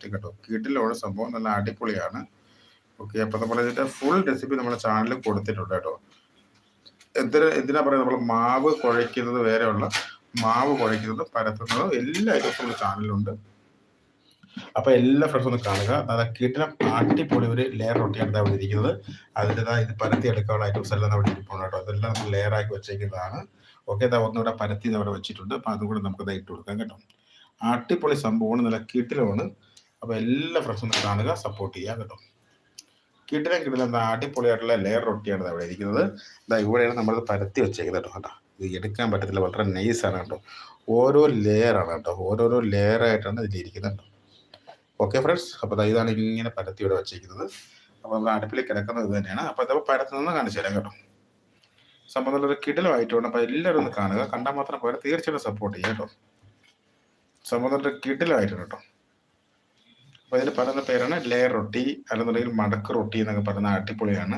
പറ്റും കേട്ടോ. കീട്ടിലുള്ള സംഭവം നല്ല അടിപൊളിയാണ്. ഓക്കെ അപ്പൊ നമ്മൾ ഇതിന്റെ ഫുൾ റെസിപ്പി നമ്മൾ ചാനലിൽ കൊടുത്തിട്ടുണ്ട് കേട്ടോ. എന്തിനാ എന്തിനാ പറയുക നമ്മൾ മാവ് കുഴയ്ക്കുന്നത് വേറെയുള്ള മാവ് കുഴയ്ക്കുന്നത് പരത്തുന്നത് എല്ലാ ഐറ്റംസും നമ്മുടെ ചാനലിലുണ്ട് അപ്പൊ എല്ലാ ഫ്രണ്ട്സും ഒന്ന് കാണുക. അതായത് കീട്ടിലെ അടിപൊളി ഒരു ലെയർ റൊട്ടിയാണ് അവിടെ ഇരിക്കുന്നത്. അതിന്റെതാ ഇത് പരത്തി എടുക്കാനുള്ള ഐറ്റംസ് എല്ലാം അവിടെ ഇരിപ്പുണ്ട് കേട്ടോ. അതെല്ലാം നമ്മൾ ലെയർ ആക്കി വെച്ചേക്കുന്നതാണ്. ഓക്കെ ഇതാ ഒന്നുകൂടെ പരത്തി അവിടെ വെച്ചിട്ടുണ്ട്. അപ്പൊ അതും കൂടെ നമുക്ക് ഇട്ട് കൊടുക്കാം കേട്ടോ. അടിപൊളി സംഭവമാണ്. നല്ല കീട്ടിലുമാണ് അപ്പൊ എല്ലാ ഫ്രണ്ട്സും കാണുക സപ്പോർട്ട് ചെയ്യുക കേട്ടോ. കിട്ടിനെ കിട്ടില്ല എന്താ അടിപൊളിയായിട്ടുള്ള ലെയർ റൊട്ടിയാണ് അവിടെ ഇരിക്കുന്നത്. ഇതാ ഇവിടെയാണ് നമ്മൾ പരത്തി വെച്ചേക്കുന്നത് കേട്ടോ. കേട്ടോ ഇത് എടുക്കാൻ പറ്റത്തില്ല വളരെ നൈസാണ് കേട്ടോ. ഓരോ ലെയറാണ് കേട്ടോ. ഓരോരോ ലെയർ ആയിട്ടാണ് ഇതിലിരിക്കുന്നത് കേട്ടോ. ഓക്കെ ഫ്രണ്ട്സ് അപ്പോൾ ഇതാണ് ഇങ്ങനെ പരത്തി ഇവിടെ വെച്ചേക്കുന്നത്. അപ്പോൾ നമ്മൾ അടുപ്പിൽ കിടക്കുന്നത് ഇത് തന്നെയാണ്. അപ്പോൾ അതപ്പോൾ പരത്തു നിന്ന് കാണിച്ചു തരാം കേട്ടോ. സംഭവം നല്ലൊരു കിടിലമായിട്ടുണ്ട്. അപ്പോൾ എല്ലാവരും ഒന്ന് കാണുക. കണ്ടാൽ മാത്രം പോരാ. തീർച്ചയായിട്ടും സപ്പോർട്ട് ചെയ്യാം കേട്ടോ. സംഭവം നല്ലൊരു കിടിലമായിട്ടുണ്ട് കേട്ടോ. അപ്പോൾ ഇതിൽ പറയുന്ന പേരാണ് ലെയർ റൊട്ടി അല്ലെന്നുണ്ടെങ്കിൽ മടക്ക് റൊട്ടി എന്നൊക്കെ പറയുന്ന അടിപൊളിയാണ്.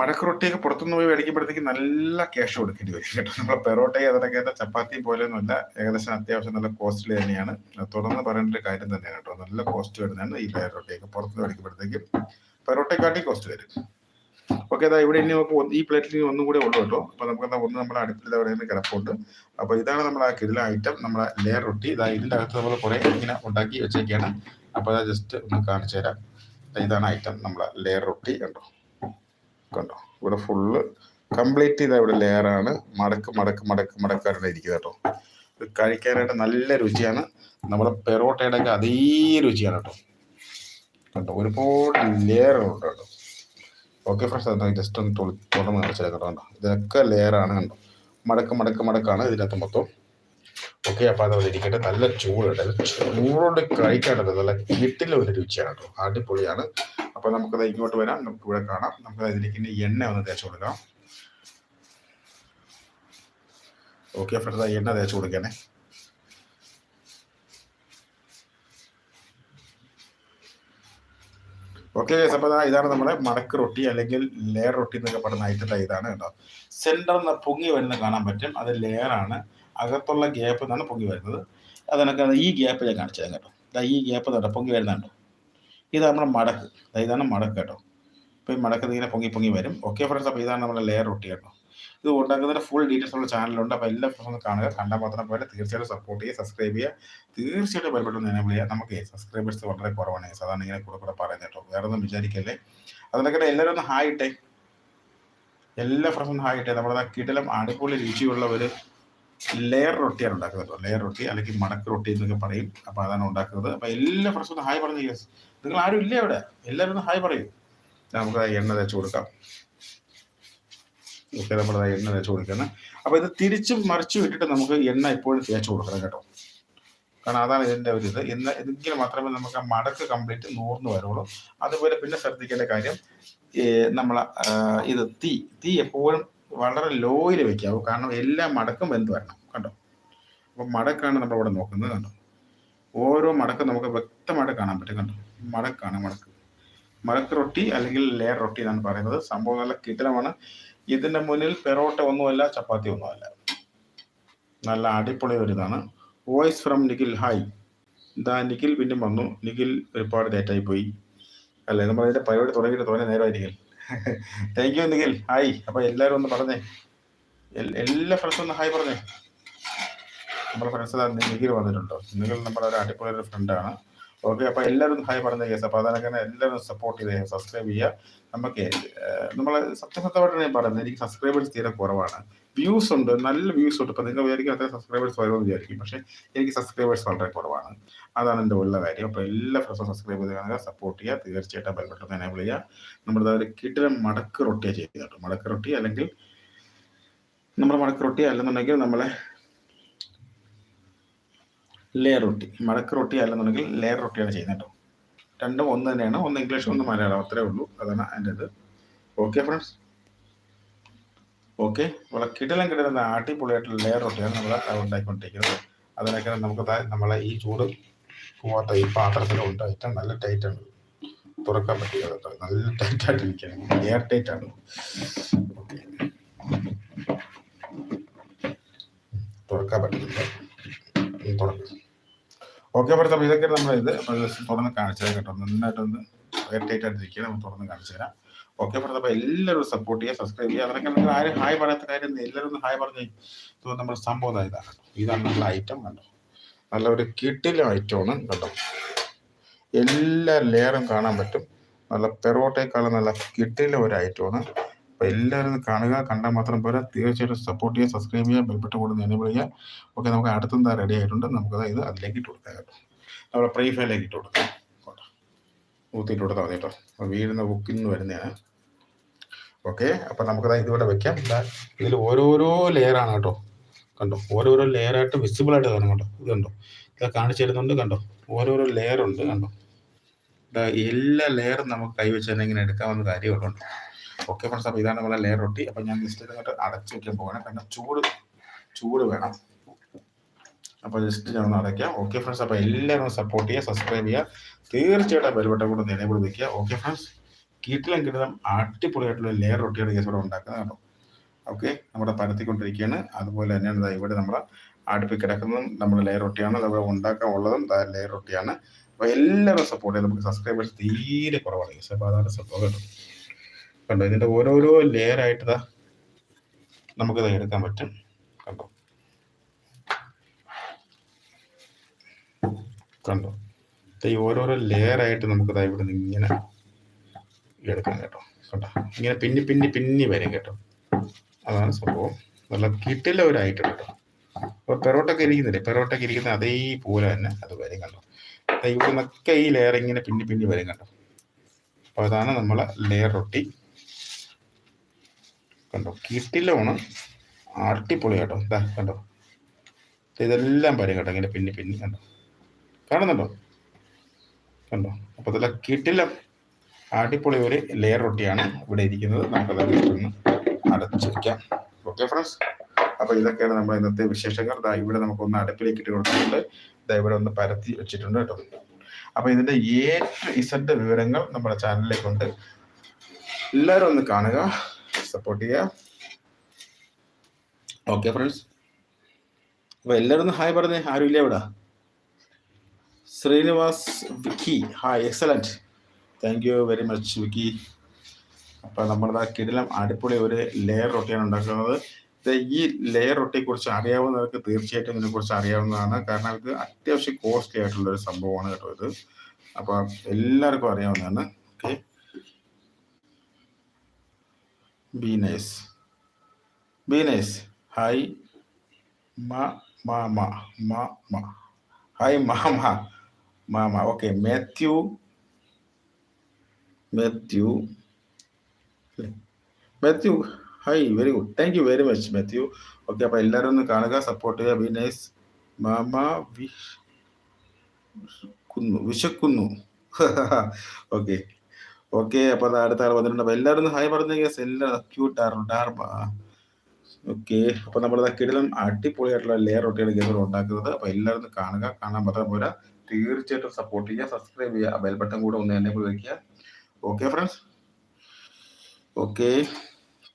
മടക്ക് റൊട്ടിയൊക്കെ പുറത്തുനിന്ന് പോയി മേടിക്കുമ്പോഴത്തേക്ക് നല്ല ക്യാഷ് കൊടുക്കേണ്ടി വരും കേട്ടോ. നമ്മളെ പെറോട്ടയും അതിനൊക്കെ ചപ്പാത്തി പോലെയൊന്നുമല്ല ഏകദേശം അത്യാവശ്യം നല്ല കോസ്റ്റ്ലി തന്നെയാണ്. തുടർന്ന് പറയേണ്ട ഒരു കാര്യം തന്നെയാണ് കേട്ടോ. നല്ല കോസ്റ്റ് വരുന്നതാണ് ഈ ലെയർ റൊട്ടിയൊക്കെ പുറത്തുനിന്ന് മേടിക്കുമ്പോഴത്തേക്ക്. പെറോട്ടയെക്കാട്ടി കോസ്റ്റ് വരും. ഓക്കെ അതാ ഇവിടെ ഇനി നമുക്ക് ഈ പ്ലേറ്റിൽ ഒന്നും കൂടെ ഉള്ളൂ കേട്ടോ. അപ്പൊ നമുക്ക് എന്താ ഒന്ന് നമ്മുടെ അടുപ്പിൽ എവിടെയെങ്കിലും കിടപ്പുണ്ട്. അപ്പൊ ഇതാണ് നമ്മുടെ കിടില ഐറ്റം നമ്മുടെ ലെയർ റൊട്ടി ഇതാ ഇതിന്റെ അകത്ത് നമ്മൾ കുറെ ഇങ്ങനെ ഉണ്ടാക്കി വെച്ചേക്കാണ്. അപ്പൊ അത് ജസ്റ്റ് ഒന്ന് കാണിച്ചു തരാം. ഇതാണ് ഐറ്റം നമ്മളെ ലെയർ റൊട്ടി കണ്ടോ? കണ്ടോ? ഇവിടെ ഫുള്ള് കംപ്ലീറ്റ് ചെയ്ത ഇവിടെ ലെയർ ആണ്. മടക്ക് മടക്ക് മടക്ക് മടക്കാരുടെ ഇരിക്കുക കേട്ടോ. ഇത് കഴിക്കാനായിട്ട് നല്ല രുചിയാണ്. നമ്മുടെ പെറോട്ടയുടെ ഒക്കെ അതേ രുചിയാണ് കേട്ടോ. കണ്ടോ? ഒരുപാട് ലെയറുണ്ട് കേട്ടോ. ഓക്കെ ഫ്രണ്ട്സ് അത് ജസ്റ്റ് ഒന്ന് തുളി തുറന്ന് കാണിച്ചാൽ കേട്ടോ. ഇതൊക്കെ ലെയറാണ് കണ്ടോ? മടക്ക് മടക്ക് മടക്കാണ് ഇതിനകത്ത് മൊത്തം. ഓക്കെ അപ്പോൾ അതവിടെ ഇരിക്കട്ടെ നല്ല ചൂടുണ്ട്. അത് ചൂടോണ്ട് കഴിക്കാനുണ്ട് നല്ല കിട്ടില്ല ഒരു രുചിയാണ് കേട്ടോ അടിപൊളിയാണ്. അപ്പോൾ നമുക്കത് ഇങ്ങോട്ട് വരാം. നമുക്ക് ഇവിടെ കാണാം നമുക്ക് അതിലേക്ക് എണ്ണ ഒന്ന് തേച്ച് കൊടുക്കാം. ഓക്കെ ഫ്രണ്ട്സ് എണ്ണ തേച്ച് കൊടുക്കണേ. ഓക്കെ അപ്പോൾ ദാ ഇതാണ് നമ്മുടെ മടക്ക് റൊട്ടി അല്ലെങ്കിൽ ലെയർ റൊട്ടി എന്നൊക്കെ പറയുന്ന ഐറ്റത്തെ ഇതാണ് കേട്ടോ. സെന്റർ നിന്ന് പൊങ്ങി വരുന്നത് കാണാൻ പറ്റും. അത് ലെയർ ആണ് അകത്തുള്ള ഗ്യാപ്പ് നിന്നാണ് പൊങ്ങി വരുന്നത്. അതിനൊക്കെ ഈ ഗ്യാപ്പ് ഞാൻ കാണിച്ചു തരാം കേട്ടോ. ഇതാ ഈ ഗ്യാപ്പ് തന്നെ പൊങ്ങി വരുന്നുണ്ടോ? ഇത് നമ്മുടെ മടക്ക്. ഇതാണ് മടക്ക് കേട്ടോ. ഇപ്പം ഈ മടക്ക് ഇങ്ങനെ പൊങ്ങി പൊങ്ങി വരും. ഓക്കെ ഫ്രണ്ട്സ് അപ്പോൾ ഇതാണ് നമ്മുടെ ലെയർ റൊട്ടി കേട്ടോ. ഇത് ഉണ്ടാക്കുന്നതിന് ഫുൾ ഡീറ്റെയിൽസ് നമ്മുടെ ചാനലുണ്ട് അപ്പോൾ എല്ലാ ഫ്രണ്ട്സും കാണുക. കണ്ടാൽ മാത്രം പോലെ തീർച്ചയായിട്ടും സപ്പോർട്ട് ചെയ്യുക സബ്സ്ക്രൈബ് ചെയ്യുക. തീർച്ചയായിട്ടും ബലപ്പെട്ടൊന്ന് എനേബിൾ ചെയ്യുക. നമുക്ക് സബ്സ്ക്രൈബേഴ്സ് വളരെ കുറവാണ് സാധാരണ ഇങ്ങനെ കൂടെ കൂടെ പറയുന്നത് കേട്ടോ. വേറെ ഒന്നും വിചാരിക്കല്ലേ? അതിനൊക്കെ എല്ലാവരും ഒന്ന് ഹായ് ഇട്ടേ. എല്ലാ ഫ്രണ്ട്സും ഹായ് ഇട്ടേ. നമ്മുടെ കിടലം അടിപൊളി രുചിയുള്ള ഒരു ലെയർ റൊട്ടിയാണ് ഉണ്ടാക്കുന്നത് കേട്ടോ. ലെയർ റൊട്ടി അല്ലെങ്കിൽ മടക്ക് റൊട്ടി എന്നൊക്കെ പറയും. അപ്പോൾ അതാണ് ഉണ്ടാക്കുന്നത്. അപ്പോൾ എല്ലാ ഫ്രണ്ട്സും ഒന്ന് ഹായ് പറഞ്ഞു യെസ് നിങ്ങൾ ആരും ഇല്ല അവിടെ എല്ലാവരും ഒന്ന് ഹായ് പറയും. നമുക്ക് എണ്ണ തേച്ച് കൊടുക്കാം. ഓക്കെ നമ്മൾ എണ്ണ തേച്ച് കൊടുക്കണം അപ്പോൾ ഇത് തിരിച്ചും മറിച്ചും ഇട്ടിട്ട് നമുക്ക് എണ്ണ എപ്പോഴും തേച്ച് കൊടുക്കണം കേട്ടോ. കാരണം അതാണ് ഇതിന്റെ ഒരു ഇത്. ഇന്ന് ഇതെങ്കിലും മാത്രമേ നമുക്ക് ആ മടക്ക് കംപ്ലീറ്റ് നൂറിന് വരുള്ളൂ. അതുപോലെ പിന്നെ ശ്രദ്ധിക്കേണ്ട കാര്യം നമ്മൾ ഇത് തീ. തീ എപ്പോഴും വളരെ ലോയിൽ വെക്കാവൂ കാരണം എല്ലാ മടക്കും വെന്ത് വരണം. കണ്ടോ? അപ്പം മടക്കാണ് നമ്മൾ ഇവിടെ നോക്കുന്നത്. കണ്ടോ? ഓരോ മടക്കും നമുക്ക് വ്യക്തമായിട്ട് കാണാൻ പറ്റും. കണ്ടോ? മടക്കാണ് മടക്ക്. മടക്ക് റൊട്ടി അല്ലെങ്കിൽ ലെയർ റൊട്ടി എന്നാണ് പറയുന്നത്. സംഭവം നല്ല കിടിലമാണ്. ഇതിന്റെ മുന്നിൽ പെറോട്ട ഒന്നുമല്ല ചപ്പാത്തി ഒന്നുമല്ല. നല്ല അടിപൊളി ഒരു ഇതാണ്. വോയിസ് ഫ്രം നിഖിൽ ഹായ് ഇതാ നിഖിൽ പിന്നെ വന്നു. നിഖിൽ ഒരുപാട് ലേറ്റായി പോയി. അല്ലേ? നമ്മൾ അതിന്റെ പരിപാടി തുടങ്ങിയിട്ട് തുടങ്ങിയ നേരമായിരിക്കും താങ്ക് യു നിഖിൽ ഹായ് അപ്പൊ എല്ലാവരും ഒന്ന് പറഞ്ഞേ. എല്ലാ ഫ്രണ്ട്സും ഒന്ന് ഹായ് പറഞ്ഞേ. നമ്മുടെ ഫ്രണ്ട്സ് നിഖിൽ വന്നിട്ടുണ്ടോ? നിഖിൽ നമ്മുടെ ഒരു അടിപൊളി ഒരു ഫ്രണ്ടാണ് ഓക്കെ അപ്പൊ എല്ലാവരും ഹായ് പറഞ്ഞ കേസ് അപ്പൊ അതിനൊക്കെ എല്ലാവരും സപ്പോർട്ട് ചെയ്ത് സബ്സ്ക്രൈബ് ചെയ്യുക നമുക്ക് നമ്മൾ സത്യസന്ധമായിട്ട് ഞാൻ പറയുന്നത്. എനിക്ക് സബ്സ്ക്രൈബേഴ്സ് തീരെ കുറവാണ്. വ്യൂസ് ഉണ്ട് നല്ല വ്യൂസ് ഉണ്ട്. ഇപ്പൊ നിങ്ങൾ വിചാരിക്കും അത്ര സബ്സ്ക്രൈബേഴ്സ് വരുമെന്ന് വിചാരിക്കും. പക്ഷേ എനിക്ക് സബ്സ്ക്രൈബേഴ്സ് വളരെ കുറവാണ്. അതാണ് എന്റെ ഉള്ള കാര്യം. അപ്പോൾ എല്ലാ ഫ്രണ്ട്സും സബ്സ്ക്രൈബ് ചെയ്ത് കാണുക സപ്പോർട്ട് ചെയ്യുക. തീർച്ചയായിട്ടും ബെൽ ബട്ടൺ എനേബിൾ ചെയ്യുക. നമ്മുടെ ഒരു കിട്ടിലും മടക്ക് റൊട്ടിയാണ് ചെയ്യുന്നുണ്ട് മടക്ക് റൊട്ടി അല്ലെങ്കിൽ നമ്മൾ മടക്ക് റൊട്ടി അല്ലെന്നുണ്ടെങ്കിൽ നമ്മളെ ലെയർ റൊട്ടി മടക്ക് റൊട്ടി അല്ലെന്നുണ്ടെങ്കിൽ ലെയർ റൊട്ടിയാണ് ചെയ്യുന്നത് കേട്ടോ രണ്ടും ഒന്ന് തന്നെയാണ്. ഒന്ന് ഇംഗ്ലീഷ് ഒന്ന് മലയാളം. അത്രേ ഉള്ളൂ. അതാണ് എന്റെ ഇത്. ഓക്കെ ഫ്രണ്ട്സ് ഓക്കെ നമ്മളെ കിടലം കിടന്ന അടിപൊളിയായിട്ടുള്ള ലെയർ റൊട്ടിയാണ് നമ്മൾ ഉണ്ടാക്കിക്കൊണ്ടിരിക്കുന്നത് അതിനൊക്കെ നമുക്ക് നമ്മളെ ഈ ചൂട് പോവാത്ത ഈ പാത്രത്തിൽ ഉണ്ടായിട്ട് നല്ല ടൈറ്റ് ആണ്. തുറക്കാൻ പറ്റില്ല കേട്ടോ. നല്ല ടൈറ്റായിട്ട് ഇരിക്കുകയാണ് എയർ ടൈറ്റ് ആണ്. ഓക്കെ തുറക്കാൻ തുറക്കാം തുറക്കും. ഓക്കെ ഫ്രണ്ട്സ് അപ്പോൾ ഇതൊക്കെ നമ്മൾ ഇത് തുറന്ന് കാണിച്ചു തരാം കേട്ടോ. നന്നായിട്ടൊന്ന് എയർ ടൈറ്റ് ആയിട്ടിരിക്കുക നമ്മൾ തുറന്ന് കാണിച്ചു തരാം. ഓക്കെ ഫ്രണ്ട്സ് അപ്പോൾ എല്ലാവരും സപ്പോർട്ട് ചെയ്യുക സബ്സ്ക്രൈബ് ചെയ്യുക. അതിനൊക്കെ നിങ്ങൾ ആരും ഹായ് പറയാത്ത കാര്യം? എല്ലാവരും ഒന്ന് ഹായ് പറഞ്ഞു ഇത് നമ്മുടെ സംഭവം ഇതാണ്. കേട്ടോ ഇതാണ് നമ്മുടെ ഐറ്റം കണ്ടോ? നല്ല ഒരു കിട്ടിലെ ഐറ്റമാണ് കണ്ടോ? എല്ലാ ലെയറും കാണാൻ പറ്റും. നല്ല പെറോട്ടേക്കാളും നല്ല കിട്ടിലെ ഒരു ഐറ്റമാണ് അപ്പോൾ എല്ലാവരും കാണുക കണ്ടാൽ മാത്രം പോരാ. തീർച്ചയായിട്ടും സപ്പോർട്ട് ചെയ്യുക സബ്സ്ക്രൈബ് ചെയ്യുക ബെൽബട്ടൺ കൂടെ എനേബിൾ ചെയ്യുക. ഓക്കെ നമുക്ക് അടുത്തും താ റെഡി ആയിട്ടുണ്ട്. നമുക്കത് ഇത് അതിലേക്ക് ഇട്ട് കൊടുക്കാം. കേട്ടോ നമ്മുടെ പ്രീ ഫയലിലേക്ക് ഇട്ട് കൊടുക്കാം. കേട്ടോ ഊത്തിയിട്ട് കൊടുത്താൽ മതി കേട്ടോ. വീഴുന്ന ബുക്കിൽ നിന്ന് വരുന്നതാണ്. ഓക്കെ അപ്പം നമുക്കത് ഇതിവിടെ വെക്കാം. ഇതിൽ ഓരോരോ ലെയറാണ് കേട്ടോ. കണ്ടോ? ഓരോരോ ലെയറായിട്ട് വിസിബിൾ ആയിട്ട് കാണും കണ്ടോ ഇത് കണ്ടോ? ഇത് കാണിച്ചു തരുന്നുണ്ട് കണ്ടോ? ഓരോരോ ലെയർ ഉണ്ട് കണ്ടോ? എല്ലാ ലെയറും നമുക്ക് കൈവച്ച് തന്നെ ഇങ്ങനെ എടുക്കാവുന്ന കാര്യങ്ങളുണ്ട് ഓക്കെ ഫ്രണ്ട്സ് അപ്പോൾ ഇതാണ് നമ്മുടെ ലെയർ റൊട്ടി അപ്പം ഞാൻ ജസ്റ്റ് ഇതങ്ങോട്ട് അടച്ചു വെക്കാൻ പോകണം കാരണം ചൂട് ചൂട് വേണം. അപ്പോൾ ജസ്റ്റ് ഞാൻ ഒന്ന് അടയ്ക്കാം. ഓക്കെ ഫ്രണ്ട്സ് അപ്പോൾ എല്ലാവരും സപ്പോർട്ട് ചെയ്യുക സബ്സ്ക്രൈബ് ചെയ്യുക. തീർച്ചയായിട്ടും ബെൽബട്ടം കൂടെ നിലവിൽ വെക്കുക. ഓക്കെ ഫ്രണ്ട്സ് കീട്ടിലും കിട്ടുന്ന അടിപൊളിയായിട്ടുള്ള ലെയർ റൊട്ടിയുടെ കേസ് ഇവിടെ ഉണ്ടാക്കുന്നത് കേട്ടോ. ഓക്കെ നമ്മുടെ പരത്തിക്കൊണ്ടിരിക്കുകയാണ്. അതുപോലെ തന്നെയാണ് ഇവിടെ നമ്മുടെ അടുപ്പിൽ കിടക്കുന്നതും നമ്മുടെ ലെയർ റൊട്ടിയാണ് അത് ഇവിടെ ഉണ്ടാക്കാൻ ഉള്ളതും ലെയർ റൊട്ടിയാണ് അപ്പോൾ എല്ലാവരും സപ്പോർട്ട് ചെയ്യുക നമുക്ക് സബ്സ്ക്രൈബേഴ്സ് തീരെ കുറവാണ് അപ്പോൾ അതാണ് സപ്പോർട്ട് കണ്ടോ? ഇതിന്റെ ഓരോരോ ലെയർ ആയിട്ട് ഇതാ നമുക്കിത് എടുക്കാൻ പറ്റും. കണ്ടോ? കണ്ടോ? ഈ ഓരോരോ ലെയർ ആയിട്ട് നമുക്കിതാ ഇവിടെ നിന്ന് ഇങ്ങനെ എടുക്കാം കേട്ടോ. കണ്ടോ? ഇങ്ങനെ പിന്നി പിന്നി പിന്നി വരും കേട്ടോ. അതാണ് സംഭവം. നല്ല കിട്ടില്ല ഒരു ഐറ്റം കേട്ടോ. അപ്പോൾ പെറോട്ടൊക്കെ ഇരിക്കുന്നില്ലേ? പെറോട്ടൊക്കെ ഇരിക്കുന്ന അതേപോലെ തന്നെ അത് വരും കണ്ടോ? ഇവിടെ നിന്നൊക്കെ ഈ ലെയർ ഇങ്ങനെ പിന്നി പിന്നി വരും കണ്ടോ? അപ്പോൾ അതാണ് നമ്മളെ ലെയർ റൊട്ടി കണ്ടോ? കിട്ടില്ലാണ് അടിപൊളി കേട്ടോ ഇതാ കണ്ടോ ഇതെല്ലാം വരും കേട്ടോ ഇങ്ങനെ പിന്നി പിന്നി കണ്ടോ? കാണുന്നുണ്ടോ? കണ്ടോ? അപ്പോൾ ഇതെല്ലാം കിട്ടില്ല. അടിപൊളി ഒരു ലെയർ റൊട്ടിയാണ് ഇവിടെ ഇരിക്കുന്നത്. നമുക്കത് ഒന്ന് അടച്ചു ഓക്കെ ഫ്രണ്ട്സ് അപ്പോൾ ഇതൊക്കെയാണ് നമ്മുടെ ഇന്നത്തെ വിശേഷങ്ങൾ. ദാ ഇവിടെ നമുക്കൊന്ന് അടുപ്പിലേക്ക് ഇട്ട് കൊടുത്തിട്ടുണ്ട്. ദാ ഇവിടെ ഒന്ന് പരത്തി വെച്ചിട്ടുണ്ട് കേട്ടോ. അപ്പോൾ ഇതിന്റെ ഏറ്റവും ഇസഡ് വിവരങ്ങൾ നമ്മുടെ ചാനലിലേക്കുണ്ട് എല്ലാവരും ഒന്ന് കാണുക. സപ്പോർട്ട് ചെയ്യുക ഓക്കെ ഫ്രണ്ട്സ് അപ്പോൾ എല്ലാവരും ഹായ് പറഞ്ഞേ. ആരും ഇല്ല ഇവിടെ. Srinivas Vicky. Hi excellent thank you very much Vicky. അപ്പോൾ നമ്മുടെ കിടിലം അടിപൊളി ഒരു ലെയർ റൊട്ടിയാണ് ഉണ്ടാക്കുന്നത്. ഈ ലെയർ റൊട്ടിയെക്കുറിച്ച് അറിയാവുന്നവർക്ക് തീർച്ചയായിട്ടും ഇതിനെക്കുറിച്ച് അറിയാവുന്നതാണ്. കാരണം ഇത് അത്യാവശ്യം കോസ്റ്റ്ലി ആയിട്ടുള്ള ഒരു സംഭവമാണ് കേട്ടോ ഇത്. അപ്പോൾ എല്ലാവർക്കും അറിയാവുന്നതാണ്. Okay be nice be nice hi മ മാമ മ മ ഹായ് മാമ mama okay Mathew Mathew Mathew hi very good thank you very much Mathew okay അപ്പോൾ എല്ലാവരും ഒന്ന് കാണുക സപ്പോർട്ട് ചെയ്യുക. ബി നൈസ് മാമ വിശക്കുന്നു. വിശക്കുന്നു. ഓക്കെ ഓക്കെ അപ്പൊ അടുത്ത ആൾ വന്നിട്ടുണ്ട്. അപ്പൊ എല്ലാവരും ഹായ് പറഞ്ഞു കേസ്. ക്യൂട്ട് ആറുണ്ട് ഡാർബ ഓക്കെ അപ്പോൾ നമ്മൾ കിടലും അടിപൊളിയായിട്ടുള്ള ലെയർ ഒട്ടിയുടെ ഗെയിം ഉണ്ടാക്കുന്നത്. അപ്പൊ എല്ലാവരും കാണുക. കാണാൻ മാത്രം പോരാ. തീർച്ചയായിട്ടും സപ്പോർട്ട് ചെയ്യുക സബ്സ്ക്രൈബ് ചെയ്യുക ബെൽ ബട്ടൺ കൂടെ ഒന്ന് എന്നെ വയ്ക്കുക okay friends okay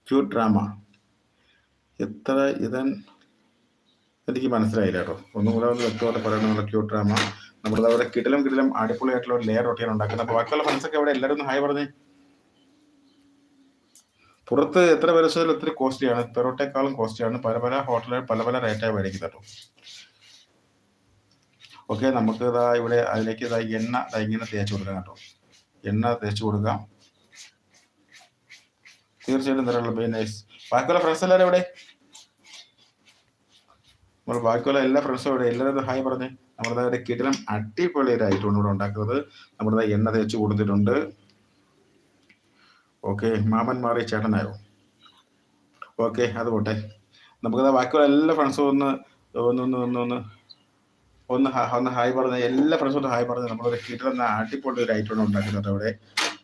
cute drama എത്ര ഇതൻ എനിക്ക് മനസ്സിലായില്ല കേട്ടോ. ഒന്നും കൂടെ ഒന്ന് വ്യക്തമായിട്ട് പറയണമെന്നുള്ള ക്യൂട്ട് ഡ്രാമ നമ്മുടെ അവിടെ കിടലും കിടലും അടിപൊളിയായിട്ടുള്ള ഒരു ലെയർ റൊട്ടിയാണ് ഉണ്ടാക്കുന്നത്. അപ്പോൾ ബാക്കിയുള്ള ഫ്രണ്ട്സൊക്കെ ഒക്കെ എല്ലാവരും ഒന്ന് ഹായ് പറഞ്ഞേ. പുറത്ത് എത്ര പേര് വെച്ചാൽ ഒത്തിരി കോസ്റ്റ്ലിയാണ് പെറോട്ടേക്കാളും കോസ്റ്റ്ലിയാണ് പല പല ഹോട്ടലുകൾ പല പല റേറ്റായി മേടിക്കുന്നത് കേട്ടോ. ഓക്കെ നമുക്ക് ഇതാ ഇവിടെ അതിലേക്ക് ഇതാ എണ്ണ ഇങ്ങനെ തേച്ച് കൊടുക്കാം കേട്ടോ. എണ്ണ തേച്ച് കൊടുക്കാം. തീർച്ചയായിട്ടും തരാനുള്ള ബൈ നൈസ് ബാക്കിയുള്ള ഫ്രണ്ട്സ് എല്ലാവരും എവിടെ? നമ്മൾ ബാക്കിയുള്ള എല്ലാ ഫ്രണ്ട്സും ഇവിടെ എല്ലാവരും ഹായ് പറഞ്ഞേ. നമ്മുടെ ഇവിടെ കിടലം അടിപൊളി ഒരു ഇവിടെ ഉണ്ടാക്കുന്നത്. നമ്മുടെ എണ്ണ തേച്ച് കൊടുത്തിട്ടുണ്ട്. ഓക്കെ മാമൻ മാറി ചേട്ടനായോ ഓക്കെ അത് പോട്ടെ. നമുക്ക് ബാക്കിയുള്ള എല്ലാ ഫ്രണ്ട്സും ഒന്ന് ഒന്ന് ഒന്ന് ഒന്ന് ഒന്ന് ഒന്ന് ഒന്ന് ഹായ് പറഞ്ഞ എല്ലാ ഫ്രണ്ട്സും ഹായ് പറഞ്ഞ് നമ്മളൊരു കിടന്ന അടിപൊളി ഒരു ഐറ്റമാണ് ഉണ്ടാക്കുന്നത് അവിടെ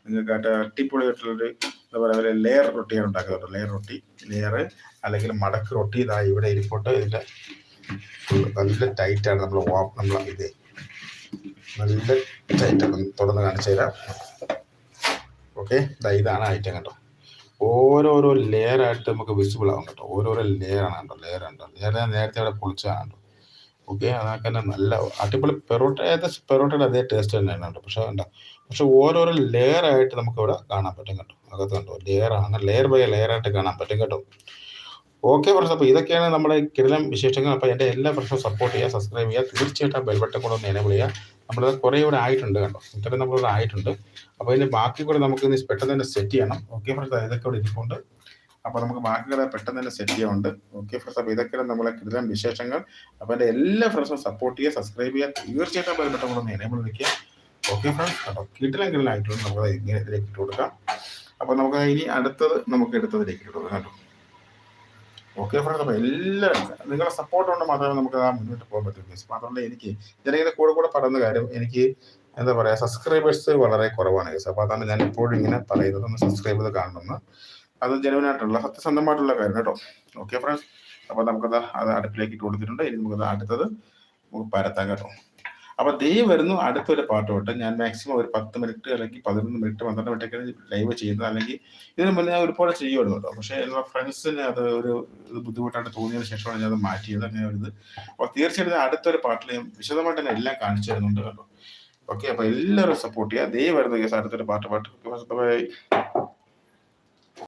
നിങ്ങൾക്ക് അടിപൊളിയായിട്ടുള്ളൊരു എന്താ പറയുക ലെയർ റൊട്ടിയാണ് ഉണ്ടാക്കുന്നത് ലെയർ റൊട്ടി ലെയർ അല്ലെങ്കിൽ മടക്ക് റൊട്ടി ഇതാ ഇവിടെ ഇരിപ്പോട്ട് ഇതിന്റെ നല്ല ടൈറ്റാണ് നമ്മൾ നമ്മൾ ഇത്. നല്ല ടൈറ്റാണ് തുറന്ന് കാണിച്ചു തരാം. ഓക്കെ ഇതാണ് ഐറ്റം കേട്ടോ ഓരോരോ ലെയർ ആയിട്ട് നമുക്ക് വിസിബിൾ ആവും കേട്ടോ. ഓരോരോ ലെയർ ആണ് കേട്ടോ ലെയർ ഉണ്ടോ? ലെയർ നേരത്തെ അവിടെ പൊളിച്ചതാണ് കേട്ടോ ഓക്കെ അതൊക്കെ തന്നെ നല്ല അടിപൊളി പെറോട്ട ഏകദേശം പെറോട്ടയുടെ അതേ ടേസ്റ്റ് തന്നെയാണ് കേട്ടോ പക്ഷേ വേണ്ട പക്ഷെ ഓരോരോ ലെയർ നമുക്ക് ഇവിടെ കാണാൻ പറ്റും കേട്ടോ. അകത്ത് കണ്ടോ? ലെയർ ആണ്. ലെയർ ബൈ ലെയർ കാണാൻ പറ്റും കേട്ടോ. ഓക്കെ ഫ്രണ്ട്സ് അപ്പോൾ ഇതൊക്കെയാണ് നമ്മുടെ കിടലം വിശേഷങ്ങൾ. അപ്പോൾ എന്റെ എല്ലാ പ്രശ്നവും സപ്പോർട്ട് ചെയ്യുക സബ്സ്ക്രൈബ് ചെയ്യുക. തീർച്ചയായിട്ടും ആ ബെൽബട്ടൺ കൂടെ ഒന്ന് എനേബിൾ ചെയ്യുക. നമ്മളത് കുറേ കൂടെ ആയിട്ടുണ്ട് കേട്ടോ ഇത്രയും നമ്മളിവിടെ ആയിട്ടുണ്ട്. അപ്പോൾ ഇതിന്റെ ബാക്കി കൂടെ നമുക്ക് ഇനി പെട്ടെന്ന് തന്നെ സെറ്റ് ചെയ്യണം. ഓക്കെ ഫ്രണ്ട്സ് ഇതൊക്കെ ഇവിടെ ഇരിപ്പുണ്ട്. അപ്പോൾ നമുക്ക് ബാക്കി കൂടെ പെട്ടെന്ന് തന്നെ സെറ്റ് ചെയ്യാനുണ്ട്. ഓക്കെ ഫ്രണ്ട്സ് അപ്പോൾ ഇതൊക്കെയാണ് നമ്മളെ കിടലം വിശേഷങ്ങൾ. അപ്പോൾ എന്റെ എല്ലാ ഫ്രണ്ട്സും സപ്പോർട്ട് ചെയ്യുക സബ്സ്ക്രൈബ് ചെയ്യുക. തീർച്ചയായിട്ടും ആ ബെൽബട്ടൺ കൂടെ ഒന്ന് എനേബിൾ വയ്ക്കുക ഓക്കെ ഫ്രണ്ട്സ് കേട്ടോ കിടലം ആയിട്ടുണ്ട്. നമുക്ക് ഇങ്ങനെ ഇതിലേക്ക് ഇട്ട് കൊടുക്കാം. അപ്പോൾ നമുക്ക് ഇനി അടുത്തത് നമുക്ക് എടുത്തതിലേക്ക് ഇട്ട് കൊടുക്കാം കേട്ടോ ഓക്കെ ഫ്രണ്ട്സ് അപ്പോൾ എല്ലാവരും നിങ്ങളുടെ സപ്പോർട്ട് കൊണ്ട് മാത്രമേ നമുക്ക് ആ മുന്നോട്ട് പോകാൻ പറ്റൂ ഗൈസ് മാത്രമല്ല എനിക്ക് ഞാനിങ്ങനെ കൂടെ കൂടെ പറയുന്ന കാര്യം എനിക്ക് എന്താ പറയുക സബ്സ്ക്രൈബേഴ്സ് വളരെ കുറവാണ് കേസ് അപ്പോൾ അതാണ് ഞാൻ ഇപ്പോഴും ഇങ്ങനെ പറയുന്നത്. ഒന്ന് സബ്സ്ക്രൈബ് ചെയ്ത് കാണണമെന്ന് അത് ജനുവനായിട്ടുള്ള സത്യസന്ധമായിട്ടുള്ള കാര്യം കേട്ടോ. ഓക്കെ ഫ്രണ്ട്സ് അപ്പോൾ നമുക്കത് അത് അടുപ്പിലേക്ക് ഇട്ട് കൊടുത്തിട്ടുണ്ട്. ഇനി നമുക്കത് അടുത്തത് നമുക്ക് പരത്താം കേട്ടോ. അപ്പോൾ ദേ വരുന്നു അടുത്തൊരു പാട്ട് തൊട്ട് ഞാൻ മാക്സിമം ഒരു പത്ത് മിനിറ്റ് അല്ലെങ്കിൽ പതിനൊന്ന് മിനിറ്റ് പന്ത്രണ്ട് മിനിറ്റൊക്കെ ലൈവ് ചെയ്യുന്നത് അല്ലെങ്കിൽ ഇതിന് മുന്നേ ഞാൻ ഒരുപാട് ചെയ്യുമായിരുന്നു കേട്ടോ. പക്ഷേ എല്ലാ ഫ്രണ്ട്സിന് അത് ഒരു ബുദ്ധിമുട്ടായിട്ട് തോന്നിയതിന് ശേഷമാണ് ഞാൻ അത് മാറ്റിയത്. അങ്ങനെ ഒരു ഇത്. അപ്പോൾ തീർച്ചയായിട്ടും അടുത്തൊരു പാട്ടിൽ ഞാൻ വിശദമായിട്ട് തന്നെ എല്ലാം കാണിച്ചു തരുന്നുണ്ട് കേട്ടോ. ഓക്കെ അപ്പൊ എല്ലാവരും സപ്പോർട്ട് ചെയ്യുക. ദേ വരുന്ന കേസ് അടുത്തൊരു പാട്ട്. പാട്ട് ബൈ